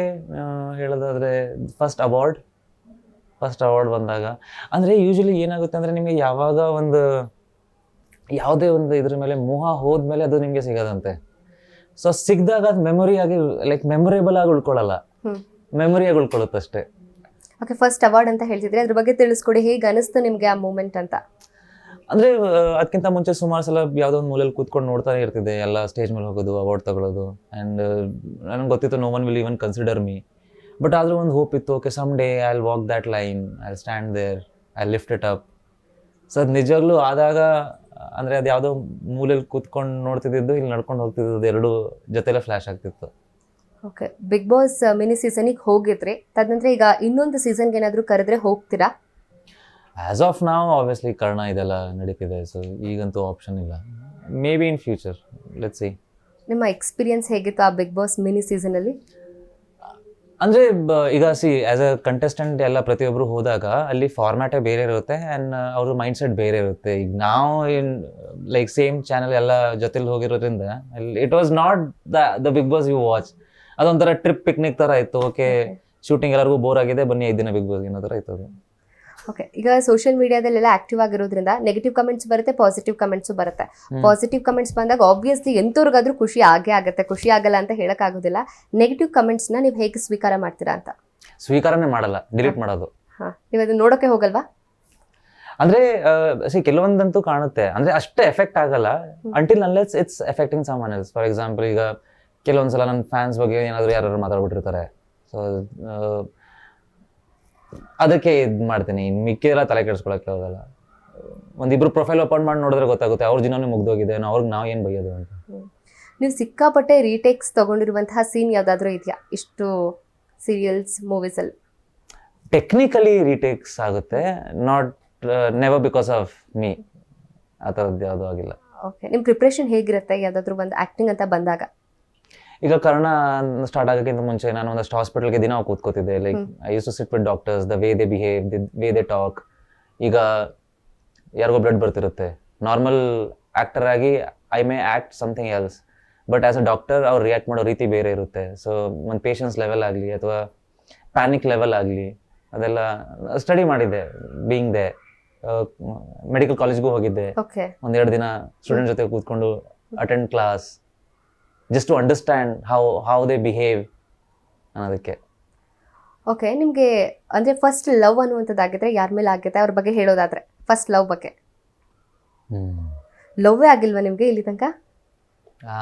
ಹೇಳೋದಾದರೆ ಫಸ್ಟ್ ಅವಾರ್ಡ್ ಫಸ್ಟ್ ಅವಾರ್ಡ್ ಬಂದಾಗ. ಅಂದರೆ ಯೂಶಲಿ ಏನಾಗುತ್ತೆ ಅಂದರೆ ನಿಮಗೆ ಯಾವಾಗ ಒಂದು ಯಾವುದೇ ಒಂದು ಇದ್ರ ಮೇಲೆ ಮೋಹ ಹೋದ್ಮೇಲೆ ಅದು ನಿಮಗೆ ಸಿಗೋದಂತೆ. ಸೊ ಸಿಗ್ದಾಗ ಅದು ಮೆಮೊರಿ ಆಗಿ ಲೈಕ್ ಮೆಮೊರೇಬಲ್ ಆಗಿ ಉಳ್ಕೊಳ್ಳಲ್ಲ. ಮೆಮೊರಿ ಮೆಮೊರಿಯಾಗಿ ಉಳ್ಕೊಳ್ಳುತ್ತಷ್ಟೇ ಓಕೆ ಫಸ್ಟ್ ಅವಾರ್ಡ್ ಅಂತ ಹೇಳ್ತಿದ್ರೆ ಅದ್ರ ಬಗ್ಗೆ ತಿಳಿಸ್ಕೊಡಿ ಹೇಗೆ ಅನಿಸ್ತು ನಿಮಗೆ ಆ ಮೂಮೆಂಟ್ ಅಂತ? ಅಂದ್ರೆ ಅದಕ್ಕಿಂತ ಮುಂಚೆ ಸುಮಾರು ಸಲ ಯಾವುದೋ ಒಂದು ಮೂಲೆಯಲ್ಲಿ ಕೂತ್ಕೊಂಡು ನೋಡ್ತಾನೆ ಇರ್ತಿದ್ದೆ. ಎಲ್ಲ ಸ್ಟೇಜ್ ಮೇಲೆ ಹೋಗೋದು ಅವಾರ್ಡ್ ತಗೊಳ್ಳೋದು ಆ್ಯಂಡ್ ನನಗೆ ಗೊತ್ತಿತ್ತು no one will even consider me but ಆದರೂ ಒಂದು ಹೋಪ್ ಇತ್ತು okay some day I will walk that line I stand there I lift it up so ಅದು ನಿಜವಾಗ್ಲೂ ಆದಾಗ ಅಂದರೆ ಅದು ಯಾವುದೋ ಮೂಲೆಯಲ್ಲಿ ಕೂತ್ಕೊಂಡು ನೋಡ್ತಿದ್ದು ಇಲ್ಲಿ ನಡ್ಕೊಂಡು ಹೋಗ್ತಿದ್ದು ಎರಡು ಜೊತೆಲೇ ಫ್ಲ್ಯಾಶ್ ಆಗ್ತಿತ್ತು. ಓಕೆ ಬಿಗ್ ಬಾಸ್ ಮಿನಿ ಸೀಸನಿಗೆ ಹೋಗಿದ್ರೆ. ತದನಂತರ ಈಗ ಇನ್ನೊಂದು ಸೀಸನ್ಗೆ ಏನಾದರೂ ಕರೆದ್ರೆ ಹೋಗ್ತೀರಾ? ಆ್ಯಸ್ ಆಫ್ ನಾವು ಆಬ್ವಿಯಸ್ಲಿ ಕರ್ಣ ಇದೆಲ್ಲ ನಡೀತಿದೆ ಸೊ ಈಗಂತೂ ಆಪ್ಷನ್ ಇಲ್ಲ. Maybe in future let see ನಿಮ್ಮ ಎಕ್ಸ್ಪೀರಿಯನ್ಸ್ ಹೇಗಿತ್ತು ಆ ಬಿಗ್ ಬಾಸ್ ಮಿನಿ ಸೀಸನಲ್ಲಿ ಅಂದ್ರೆ ಈಗ ಸಿ ಆಸ್ ಅ ಕಂಟೆಸ್ಟೆಂಟ್ ಎಲ್ಲ ಪ್ರತಿಯೊಬ್ಬರು ಹೋದಾಗ ಅಲ್ಲಿ ಫಾರ್ಮ್ಯಾಟೇ ಬೇರೆ ಇರುತ್ತೆ ಆ್ಯಂಡ್ ಅವ್ರ ಮೈಂಡ್ ಸೆಟ್ ಬೇರೆ ಇರುತ್ತೆ. ಈಗ ನಾವು ಇನ್ ಲೈಕ್ ಸೇಮ್ ಚಾನಲ್ ಎಲ್ಲ ಜೊತೆಲಿ ಹೋಗಿರೋದ್ರಿಂದ it was not the the big boss you watch ಅದೊಂಥರ ಟ್ರಿಪ್ ಪಿಕ್ನಿಕ್ ಥರ ಇತ್ತು. ಓಕೆ ಶೂಟಿಂಗ್ ಎಲ್ಲರಿಗೂ ಬೋರ್ ಆಗಿದೆ ಬನ್ನಿ ಐದು ದಿನ ಬಿಗ್ ಬಾಸ್ ಅನ್ನೋ ಥರ ಇತ್ತು ಓಕೆ ಈಗ ಸೋಷಿಯಲ್ ಮೀಡಿಯಾದಲ್ಲೆಲ್ಲ ಆಕ್ಟಿವ್ ಆಗಿರೋದ್ರಿಂದ ನೆಗೆಟಿವ್ ಕಮೆಂಟ್ಸ್ ಬರುತ್ತೆ ಪಾಸಿಟಿವ್ ಕಮೆಂಟ್ಸ್ ಬರುತ್ತೆ. ಪಾಸಿಟಿವ್ ಕಮೆಂಟ್ಸ್ ಬಂದಾಗ ಆಬ್ವಿಯಸ್ಲಿ ಎಂಥವ್ರಿಗಾದ್ರೂ ಖುಷಿ ಆಗೇ ಆಗುತ್ತೆ ಖುಷಿ ಆಗಲ್ಲ ಅಂತ ಹೇಳೋಕ್ಕಾಗೋದಿಲ್ಲ. ನೆಗೆಟಿವ್ ಕಮೆಂಟ್ಸ್ನ ನೀವು ಹೇಗೆ ಸ್ವೀಕಾರ ಮಾಡ್ತೀರಾ ಅಂತ? ಸ್ವೀಕಾರನೇ ಮಾಡಲ್ಲ ಡಿಲೀಟ್ ಮಾಡೋದು. ಹಾಂ ನೀವು ಅದನ್ನ ನೋಡೋಕೆ ಹೋಗಲ್ವಾ? ಅಂದ್ರೆ ಸಿ ಕೆಲವೊಂದಂತೂ ಕಾಣುತ್ತೆ. ಅಂದ್ರೆ ಅಷ್ಟೇ ಎಫೆಕ್ಟ್ ಆಗಲ್ಲ. Until unless it's effecting some else for example ಈಗ ಕೆಲವೊಂದ್ಸಲ ನನ್ನ ಫ್ಯಾನ್ಸ್ ಬಗ್ಗೆ ಏನಾದರೂ ಯಾರು ಮಾತಾಡ್ಬಿಟ್ಟಿರ್ತಾರೆ. ಸೊ ಅದಕ್ಕೆ ಇದು ಮಾಡ್ತೀನಿ. ಇನ್ನು ಮಿಕ್ಕಿದೆಲ್ಲ ತಲೆ ಕೆಡಿಸ್ಕೊಳಕ್ಕೆ ಹೋಗಲ್ಲ ಒಂದಿಬ್ರು ಪ್ರೊಫೈಲ್ ಓಪನ್ ಮಾಡಿ ನೋಡಿದ್ರೆ ಗೊತ್ತಾಗುತ್ತೆ ಅವ್ರ ಜೀವನನೇ ಮುಗ್ದೋಗಿದೆ ಅವ್ರಿಗೆ ನಾವು ಏನು ಬೈಯೋದು ಅಂತ. ನೀವು ಸಿಕ್ಕಾಪಟ್ಟೆ ರೀಟೇಕ್ಸ್ ತಗೊಂಡಿರುವಂತಹ ಸೀನ್ ಯಾವುದಾದ್ರೂ ಇದೆಯಾ? ಇಷ್ಟು ಸೀರಿಯಲ್ಸ್ ಮೂವೀಸಲ್ಲಿ ಟೆಕ್ನಿಕಲಿ ರೀಟೇಕ್ಸ್ ಆಗುತ್ತೆ not never because of me ಆ ಥರದ್ದು ಯಾವುದೂ ಆಗಿಲ್ಲ. ಓಕೆ ನಿಮ್ಮ ಪ್ರಿಪ್ರೇಷನ್ ಹೇಗಿರುತ್ತೆ? ಯಾವುದಾದ್ರೂ ಒಂದು ಆ್ಯಕ್ಟಿಂಗ್ ಅಂತ ಬಂದಾಗ? ಈಗ ಕರೋನಾ ಸ್ಟಾರ್ಟ್ ಆಗೋಕ್ಕಿಂತ ಮುಂಚೆ ನಾನು ಒಂದಷ್ಟು ಹಾಸ್ಪಿಟಲ್ಗೆ ದಿನ ಕೂತ್ಕೋತಿದ್ದೆ. Like I use to sit with doctors the way they behave way they talk ಈಗ ಯಾರಿಗೋ ಬ್ಲಡ್ ಬರ್ತಿರುತ್ತೆ. ನಾರ್ಮಲ್ ಆ್ಯಕ್ಟರ್ ಆಗಿ I may act something else but as a doctor ಅವ್ರು ರಿಯಾಕ್ಟ್ ಮಾಡೋ ರೀತಿ ಬೇರೆ ಇರುತ್ತೆ. ಸೊ ಒಂದು ಪೇಷನ್ಸ್ ಲೆವೆಲ್ ಆಗಲಿ ಅಥವಾ ಪ್ಯಾನಿಕ್ ಲೆವೆಲ್ ಆಗಲಿ ಅದೆಲ್ಲ ಸ್ಟಡಿ ಮಾಡಿದ್ದೆ ಬೀಯಿಂಗ್ ದೇ ಮೆಡಿಕಲ್ ಕಾಲೇಜ್ಗೂ ಹೋಗಿದ್ದೆ. ಒಂದೆರಡು ದಿನ ಸ್ಟೂಡೆಂಟ್ ಜೊತೆ ಕೂತ್ಕೊಂಡು attend class just to understand how how they behave ಅನ್ನೋದಕ್ಕೆ. ಓಕೆ ನಿಮಗೆ ಅಂದರೆ ಫಸ್ಟ್ ಲವ್ ಅನ್ನುವಂಥದ್ದಾಗಿದ್ರೆ ಯಾರ ಮೇಲೆ ಆಗಿದೆ ಅವ್ರ ಬಗ್ಗೆ ಹೇಳೋದಾದರೆ ಫಸ್ಟ್ ಲವ್ ಬಗ್ಗೆ. ಲವ್ವೇ ಆಗಿಲ್ವಾ ನಿಮಗೆ ಇಲ್ಲಿ ತನಕ? ಆ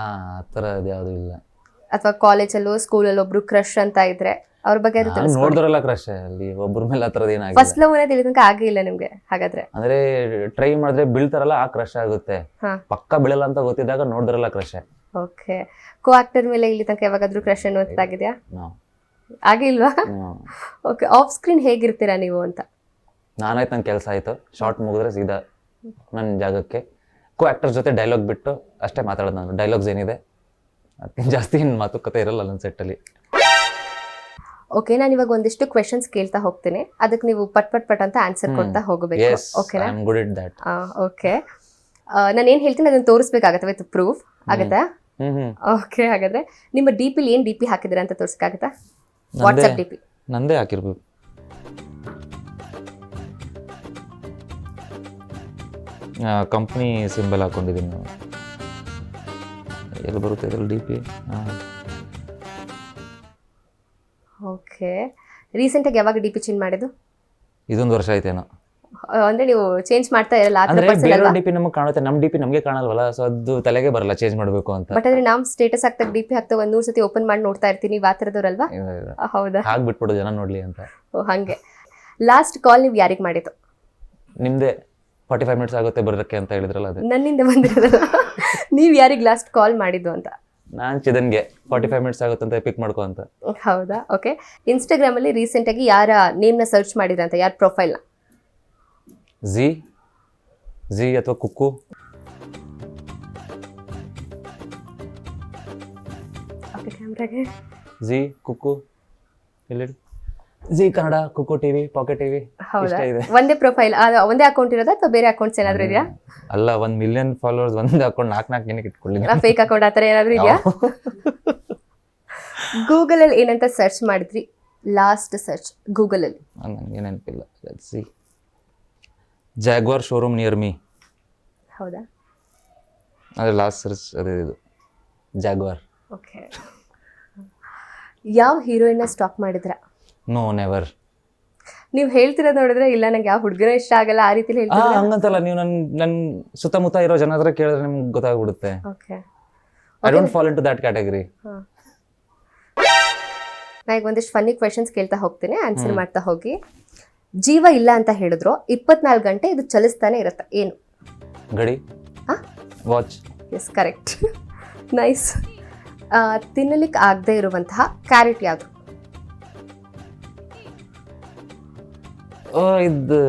ಥರ ಯಾವುದೂ ಇಲ್ಲ. ಅಥವಾ ಕಾಲೇಜಲ್ಲೂ ಸ್ಕೂಲಲ್ಲಿ ಒಬ್ರು ಕ್ರಶ್ ಅಂತ ಇದ್ರೆ ಅವ್ರ ಬಗ್ಗೆ ನೋಡಿದ್ರಲ್ಲ ಕ್ರಶ್ ಅಲ್ಲಿ ಒಬ್ಬರ ಮೇಲೆ ಆ ಥರದ್ದು ಏನಾಗಿ ಫಸ್ಟ್ ಲವ್ ಅನ್ನೋದು ಇಲ್ಲಿ ತನಕ ಆಗೇ ಇಲ್ಲ ನಿಮ್ಗೆ ಹಾಗಾದ್ರೆ. ಅಂದ್ರೆ ಟ್ರೈ ಮಾಡಿದ್ರೆ ಬೀಳ್ತಾರಲ್ಲ ಆ ಕ್ರಶ್ ಆಗುತ್ತೆ. ಪಕ್ಕ ಬೀಳಲ್ಲ ಅಂತ ಗೊತ್ತಿದ್ದಾಗ ನೋಡಿದ್ರಲ್ಲ ಕ್ರಶ್ ಓಕೆ. ಕೋ ಆಕ್ಟರ್ ಮೇಲೆ ಇಲ್ಲಿ ತನಕ ಯಾವಾಗಾದ್ರೂ ಕ್ರಶ್ ಅನ್ನುವಂಥದ್ದಾಗಿದೆಯಾ ಆಗಿಲ್ವಾ ಓಕೆ ಆಫ್ ಸ್ಕ್ರೀನ್ ಹೇಗಿರ್ತೀರಾ ನೀವು ಅಂತ? ನಾನಾಯ್ತು ನನ್ನ ಕೆಲಸ ಆಯ್ತು. ಶಾರ್ಟ್ ಮುಗಿದ್ರೆ ಸೀದಾ ನನ್ನ ಜಾಗಕ್ಕೆ. ಕೋ ಆಕ್ಟರ್ ಜೊತೆ ಡೈಲಾಗ್ ಬಿಟ್ಟು ಅಷ್ಟೇ ಮಾತಾಡೋದು ನಾನು. ಡೈಲಾಗ್ಸ್ ಏನಿದೆ? ಜಾಸ್ತಿ ಏನು ಮಾತುಕತೆ ಇರಲ್ಲ ನನ್ನ ಸೆಟ್ಟಲ್ಲಿ ಓಕೆ ನಾನು ಇವಾಗ ಒಂದಿಷ್ಟು ಕ್ವೆಶನ್ಸ್ ಕೇಳ್ತಾ ಹೋಗ್ತೀನಿ. ಅದಕ್ಕೆ ನೀವು ಪಟ್ ಪಟ್ ಪಟ್ ಅಂತ ಆನ್ಸರ್ ಕೊಡ್ತಾ ಹೋಗಬೇಕು. ಎಸ್ ಐ ಓಕೆನಾ am good it that okay. ನಾನು ಏನು ಹೇಳ್ತೀನಿ ಅದನ್ನು ತೋರಿಸ್ಬೇಕಾಗತ್ತೆ ವಿತ್ ಪ್ರೂಫ್ ಆಗತ್ತಾ? ಓಕೆ ಹಾಗಾದ್ರೆ ನಿಮ್ಮ ಡಿ ಪಿಲಿ ಏನು ಡಿ ಪಿ ಹಾಕಿದ್ದೀರಾ ಅಂತ ತೋರಿಸಕ್ಕಾಗತ್ತಾ? ವಾಟ್ಸ್ಆಪ್ ವಾಟ್ಸಪ್ ಡಿ ಪಿ ನಂದೇ ಹಾಕಿರ್ಬೇಕು. ಕಂಪ್ನಿ ಸಿಂಬಲ್ ಹಾಕೊಂಡಿದ್ದೀನಿ ನಾನು. ಎಲ್ಲಿ ಬರುತ್ತೆ ಇದ್ರಲ್ಲಿ ಡಿ ಪಿ ಓಕೆ. ರೀಸೆಂಟಾಗಿ ಯಾವಾಗ ಡಿ ಪಿ ಚೇಂಜ್ ಮಾಡಿದ್ದು? ಇದೊಂದು ವರ್ಷ ಆಯ್ತೇನೋ. ಅಂದ್ರೆ ನೀವು ಚೇಂಜ್ ಮಾಡ್ತಾ ಇರಲ್ಲ ಆ ಅಂದ್ರೆ ಡಿಪಿ ಬೇರೆ ನಮಗೆ ಕಾಣುತ್ತೆ ನಮ್ಮ ಡಿಪಿ ನಮಗೆ ಕಾಣಲ್ವಲ್ಲ ಸೊ ಅದು ತಲೆಗೆ ಬರಲ್ಲ ಚೇಂಜ್ ಮಾಡಬೇಕು ಅಂತ. ಬಟ್ ಅಂದ್ರೆ ನಾವು ಸ್ಟೇಟಸ್ ಹಾಕ್ದಾಗ ಡಿಪಿ ಹಾಕ್ತಾ ಒಂದ್ ನೂರು ಸತಿ ಓಪನ್ ಮಾಡಿ ನೋಡ್ತಾ ಇರ್ತೀನಿ ಆ ಥರದವ್ರಲ್ವಾ? ಹೌದಾ? ಹಾಗೆ ಬಿಟ್ಬಿಡು ಜನ ನೋಡ್ಲಿ ಅಂತ. ಓ ಹಂಗೆ. ಲಾಸ್ಟ್ ಕಾಲ್ ನೀವು ಯಾರಿಗೆ ಮಾಡಿದ್ದು? ನಿಮ್ದೇ ಫಾರ್ಟಿ ಫೈವ್ ಮಿನಿಟ್ಸ್ ಆಗುತ್ತೆ ಬರೋಕ್ಕೆ ಅಂತ ಹೇಳಿದ್ರಲ್ಲ ಅದು. ನನ್ನಿಂದ ಬಂದಿರೋದಲ್ಲ? ನೀವು ಯಾರಿಗೆ ಲಾಸ್ಟ್ ಕಾಲ್ ಮಾಡಿದ್ದು ಅಂತ? ನಾನು ಚಿದನ್ಗೆ ಫಾರ್ಟಿ ಫೈವ್ ಮಿನಿಟ್ಸ್ ಆಗುತ್ತೆ ಅಂತ ಪಿಕ್ ಮಾಡ್ಕೋ ಅಂತ. ಹೌದಾ? ಓಕೆ ಇನ್ಸ್ಟಾಗ್ರಾಮಲ್ಲಿ ರೀಸೆಂಟಾಗಿ ಯಾರ ನೇಮ್ನ ಸರ್ಚ್ ಮಾಡಿದ್ರಂತ ಯಾರ ಪ್ರೊಫೈಲ್ನ ಝಿ ಝಿ ಅಥವಾ ಕುಕ್ಕು ಕ್ಯಾಮ್ರಾಗೆ ಝಿ ಕುಕ್ಕು ಇಲ್ಲಿ ಝಿ ಕನ್ನಡ ಕುಕ್ಕು ಟಿವಿ ಪಾಕೆಟ್ ಟಿವಿ ಹೌದಾ? ಇದೆ. ಒಂದೇ ಪ್ರೊಫೈಲ್ ಒಂದೇ ಅಕೌಂಟ್ ಇರೋದಾ ಅಥವಾ ಬೇರೆ ಅಕೌಂಟ್ಸ್ ಏನಾದರೂ ಇದೆಯಾ? ಅಲ್ಲ ಒಂದ್ ಮಿಲಿಯನ್ ಫಾಲೋವರ್ಸ್ ಒಂದ್ ಅಕೌಂಟ್ ನಾಲ್ಕು ನಾಲ್ಕು ನಿನಗೆ ಇಟ್ಕೊಂಡಿದ್ದೀನಿ? ಫೇಕ್ ಅಕೌಂಟ್ ಆ ಥರ ಏನಾದರೂ ಇದೆಯಾ? ಗೂಗಲಲ್ಲಿ ಏನಂತ ಸರ್ಚ್ ಮಾಡಿದ್ರಿ? ಲಾಸ್ಟ್ ಸರ್ಚ್ ಗೂಗಲಲ್ಲಿ ನನಗೆ ನೆನಪಿಲ್ಲ. See Jaguar showroom near me ಹೌದಾ? ಅದೇ ಲಾಸ್ಟ್ ಸರ್ಚ್ ಅದೇ ಇದು. ಜಾಗ್ವಾರ್ ಓಕೆ ಯಾವ ಹೀರೋಯಿನ್ನ ಸ್ಟಾಕ್ ಮಾಡಿದ್ರ? ನೋ ನೆವರ್ ನೀವು ಹೇಳ್ತಿರೋದು ನೋಡಿದ್ರೆ ಇಲ್ಲ ನಂಗೆ ಯಾವ ಹುಡುಗರ ಇಷ್ಟ ಆಗಲ್ಲ ಆ ರೀತಿಲಿ ಆ ಹೇಳ್ತಿದ್ರೆ ಹಂಗಂತಲ್ಲ ನೀವು ನನ್ನ ನನ್ನ ಸುತ್ತಮುತ್ತ ಇರೋ ಜನ ಹತ್ರ ಕೇಳಿದ್ರೆ ನಿಮ್ಗೆ ಗೊತ್ತಾಗ್ಬಿಡುತ್ತೆ. Okay I don't fall into that category ನಾ ಈಗ ಒಂದಿಷ್ಟು ಫನ್ನಿ ಕ್ವೆಶನ್ಸ್ ಕೇಳ್ತಾ ಹೋಗ್ತೀನಿ ಆನ್ಸರ್ ಮಾಡ್ತಾ ಹೋಗಿ. ಜೀವ ಇಲ್ಲ ಅಂತ ಹೇಳಿದ್ರು ಇಪ್ಪತ್ನಾಲ್ಕು ಗಂಟೆ ಇದು ಚಲಿಸ್ತಾನೆ ಇರುತ್ತೆ. ಏನು? ಗಡಿ? ವಾಚ್ ಎಸ್ ಕರೆಕ್ಟ್ ನೈಸ್ ತಿನ್ನಲಿಕ್ಕೆ ಆಗದೆ ಇರುವಂತಹ ಕ್ಯಾರೆಟ್ ಯಾವುದು? ಇದು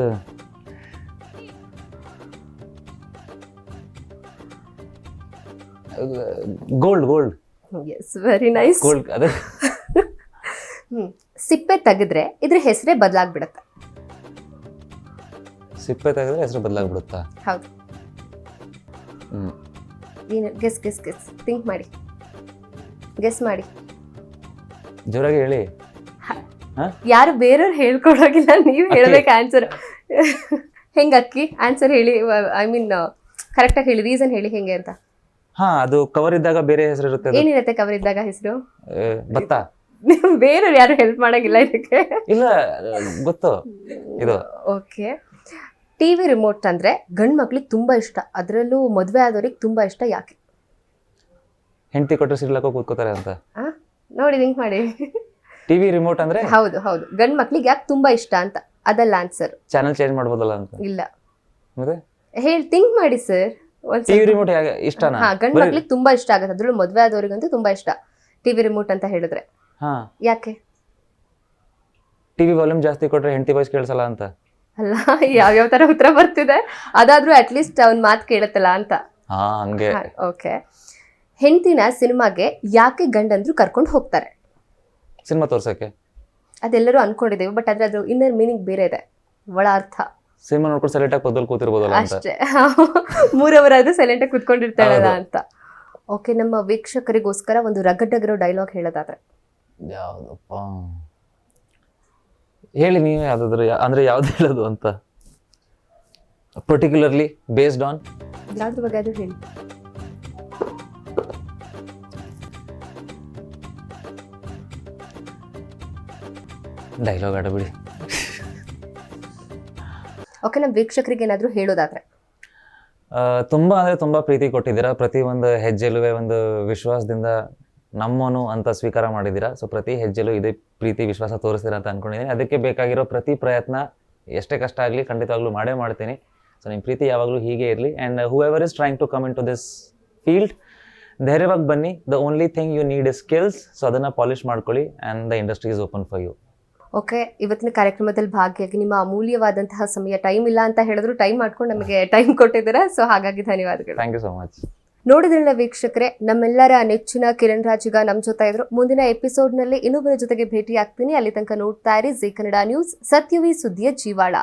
gold gold yes very nice gold ಅದೇ. ಸಿಪ್ಪೆ ತೆಗೆದ್ರೆ ಇದ್ರ ಹೆಸರೇ ಬದಲಾಗ್ಬಿಡುತ್ತೆ. ಸಿಪ್ಪೆ ತೆಗೆದ್ರೆ ಹೆಸರು ಬದಲಾಗ್ಬಿಡುತ್ತಾ? ಹೌದು. ಹ್ಮ್. ಏನು ಗೆಸ್ ಗೆಸ್ ಗೆಸ್. ಥಿಂಕ್ ಮಾಡಿ. ಗೆಸ್ ಮಾಡಿ. ಜೋರಾಗಿ ಹೇಳಿ. ಹಾ. ಯಾರು ಬೇರೆಯವ್ರು ಹೇಳ್ಕೊಡೋಗಿಲ್ಲ ನೀವು ಹೇಳ್ಬೇಕು ಆನ್ಸರ್ ಹೆಂಗ ಅಕ್ಕಿ? ಆನ್ಸರ್ ಹೇಳಿ ಐ ಮೀನ್ ಕರೆಕ್ಟಾಗಿ ಹೇಳಿ ರೀಸನ್ ಹೇಳಿ ಹೆಂಗೆ ಅಂತ. ಹಾ ಅದು ಕವರ್ ಇದ್ದಾಗ ಬೇರೆ ಹೆಸರು ಇರುತ್ತೆ ಅದು. ಏನಿರುತ್ತೆ ಕವರ್ ಇದ್ದಾಗ ಹೆಸರು? ಏ, ಭತ್ತ. ಬೇರೆಯವ್ರು ಯಾರು ಹೆಲ್ಪ್ ಮಾಡಂಗಿಲ್ಲ ಇದಕ್ಕೆ. ಇಲ್ಲ ಗೊತ್ತು. ಇದು ಓಕೆ ಟಿ ವಿ ರಿಮೋಟ್ ಅಂದ್ರೆ ಗಂಡ್ ಮಕ್ಳಿಗೆ ತುಂಬಾ ಇಷ್ಟ. ಅದರಲ್ಲೂ ಮದುವೆ ಆದವ್ರಿಗೆ ತುಂಬಾ ಇಷ್ಟ ಯಾಕೆ? ಹೆಂಡತಿ ಕೊಟ್ಟರೆ ಸಿಗ್ಲಕ್ಕ ಕೂತ್ಕೋತಾರೆ ಅಂತ. ಆ? ನೋಡಿ ಥಿಂಕ್ ಮಾಡಿ. ಟಿವಿ ರಿಮೋಟ್ ಅಂದ್ರೆ? ಹೌದು ಹೌದು. ಗಂಡು ಮಕ್ಳಿಗೆ ಯಾಕೆ ತುಂಬಾ ಇಷ್ಟ ಅಂತ? ಅದಲ್ಲ ಆನ್ಸರ್ ಚಾನಲ್ ಚೇಂಜ್ ಮಾಡ್ಬೋದಲ್ಲ ಅಂತ. ಇಲ್ಲ. ಮತ್ತೆ? ಹೇಳಿ ಥಿಂಕ್ ಮಾಡಿ ಸರ್ ಟಿವಿ ರಿಮೋಟ್ ಇಷ್ಟನಾ? ಹಾ ಗಂಡ್ ಮಕ್ಳಿಗೆ ತುಂಬಾ ಇಷ್ಟ ಆಗುತ್ತೆ. ಅದರಲ್ಲೂ ಮದುವೆ ಆದವ್ರಿಗಂತೂ ತುಂಬಾ ಇಷ್ಟ ಟಿವಿ ರಿಮೋಟ್ ಅಂತ ಹೇಳಿದ್ರೆ. ಹಾ. ಯಾಕೆ? ಟಿವಿ ವಾಲ್ಯೂಮ್ ಜಾಸ್ತಿ ಕೊಟ್ರೆ ಹೆಂಡತಿ ವಾಯ್ಸ್ ಕೇಳಿಸಲ್ಲ ಅಂತ. ಅಲ್ಲ ಯಾವ್ಯಾವ ತರ ಉತ್ತರ ಬರ್ತಿದೆ? ಅದಾದ್ರೂ ಅಟ್ಲೀಸ್ಟ್ ಅವ್ನ್ ಮಾತು ಕೇಳುತ್ತಲ್ಲ ಅಂತ. ಹಾ ಹಂಗೆ. ಓಕೆ ಹೆಂಡತಿನ ಸಿನಿಮಾಗೆ ಯಾಕೆ ಗಂಡಂದ್ರು ಕರ್ಕೊಂಡು ಹೋಗ್ತಾರೆ? ಸಿನಿಮಾ ತೋರ್ಸಕ್ಕೆ? ಅದೆಲ್ಲರೂ ಅನ್ಕೊಂಡಿದ್ದೇವೆ ಬಟ್ ಅದ್ರ ಅದು ಇನ್ನರ್ ಮೀನಿಂಗ್ ಬೇರೆ ಇದೆ. ಒಳ ಅರ್ಥ ಸಿನಿಮಾ ನೋಡ್ಕೊಂಡು ಸೆಲೆಕ್ಟ್ ಆಗಿ ಪಕ್ಕದಲ್ಲಿ ಕೂತಿರ್ಬೋದಲ್ಲ ಅಂತ. ಅಷ್ಟೇ. ಮೂರವರಾದ್ರೂ ಸೈಲೆಂಟ್ ಆಗಿ ಕುತ್ಕೊಂಡಿರ್ತಾಳಲ್ಲ ಅಂತ. ಓಕೆ ನಮ್ಮ ವೀಕ್ಷಕರಿಗೋಸ್ಕರ ಒಂದು ರಗಡಗಿರೋ ಡೈಲಾಗ್ ಹೇಳೋದಾದ್ರೆ. ಯಾವುದಪ್ಪ? ಹೇಳಿ ನೀವು ಯಾವ್ದಾದ್ರು ಅಂದ್ರೆ ಯಾವ್ದು ಹೇಳೋದು ಅಂತ? ಪರ್ಟಿಕ್ಯುಲರ್ಲಿ ಬೇಸ್ಡ್ ಆನ್ ಬಗ್ಗೆ ಅದು ಹೇಳಿ. ಡೈಲಾಗ್ ಆಡಬಿಡಿ ಓಕೆ ನಮ್ಮ ವೀಕ್ಷಕರಿಗೆ ಏನಾದರೂ ಹೇಳೋದಾದ್ರೆ. ತುಂಬ ಅಂದರೆ ತುಂಬ ಪ್ರೀತಿ ಕೊಟ್ಟಿದ್ದೀರಾ. ಪ್ರತಿ ಒಂದು ಹೆಜ್ಜೆಲುವೆ ಒಂದು ವಿಶ್ವಾಸದಿಂದ ನಮ್ಮನು ಅಂತ ಸ್ವೀಕಾರ ಮಾಡಿದ್ದೀರಾ? ಸೊ ಪ್ರತಿ ಹೆಜ್ಜೆಲೂ ಇದೇ ಪ್ರೀತಿ ವಿಶ್ವಾಸ ತೋರಿಸ್ತೀರಾ ಅಂತ ಅನ್ಕೊಂಡಿದ್ದೀನಿ. ಅದಕ್ಕೆ ಬೇಕಾಗಿರೋ ಪ್ರತಿ ಪ್ರಯತ್ನ ಎಷ್ಟೇ ಕಷ್ಟ ಆಗಲಿ ಖಂಡಿತವಾಗ್ಲೂ ಮಾಡೇ ಮಾಡ್ತೀನಿ. ಸೊ ನಿಮ್ಮ ಪ್ರೀತಿ ಯಾವಾಗಲೂ ಹೀಗೆ ಇರಲಿ. And whoever is trying to come into this field ಧೈರ್ಯವಾಗಿ ಬನ್ನಿ. The only thing you need is skills so ಅದನ್ನು ಪಾಲಿಷ್ ಮಾಡ್ಕೊಳ್ಳಿ. And the industry is open for you okay ಇವತ್ತಿನ ಕಾರ್ಯಕ್ರಮದಲ್ಲಿ ಭಾಗಿಯಾಗಿ ನಿಮ್ಮ ಅಮೂಲ್ಯವಾದಂತಹ ಸಮಯ ಟೈಮ್ ಇಲ್ಲ ಅಂತ ಹೇಳಿದ್ರು ಟೈಮ್ ಮಾಡ್ಕೊಂಡು ನಮಗೆ ಟೈಮ್ ಕೊಟ್ಟಿದ್ದೀರಾ? ಸೊ ಹಾಗಾಗಿ ಧನ್ಯವಾದಗಳು. ಥ್ಯಾಂಕ್ ಯು ಸೊ ಮಚ್ ನೋಡಿದ್ರಲ್ಲ ವೀಕ್ಷಕರೇ, ನಮ್ಮೆಲ್ಲರ ನೆಚ್ಚಿನ ಕಿರಣ್ ರಾಜಿಗ ನಮ್ಮ ಜೊತೆ ಇದ್ರು. ಮುಂದಿನ ಎಪಿಸೋಡ್ನಲ್ಲಿ ಇನ್ನೊಬ್ಬರ ಜೊತೆಗೆ ಭೇಟಿ ಆಗ್ತೀನಿ ಅಲ್ಲಿ ತನಕ ನೋಡ್ತಾ ಇರಿ ಜೀ ಕನ್ನಡ ನ್ಯೂಸ್. ಸತ್ಯವೇ ಸುದ್ದಿಯ ಜೀವಾಳ.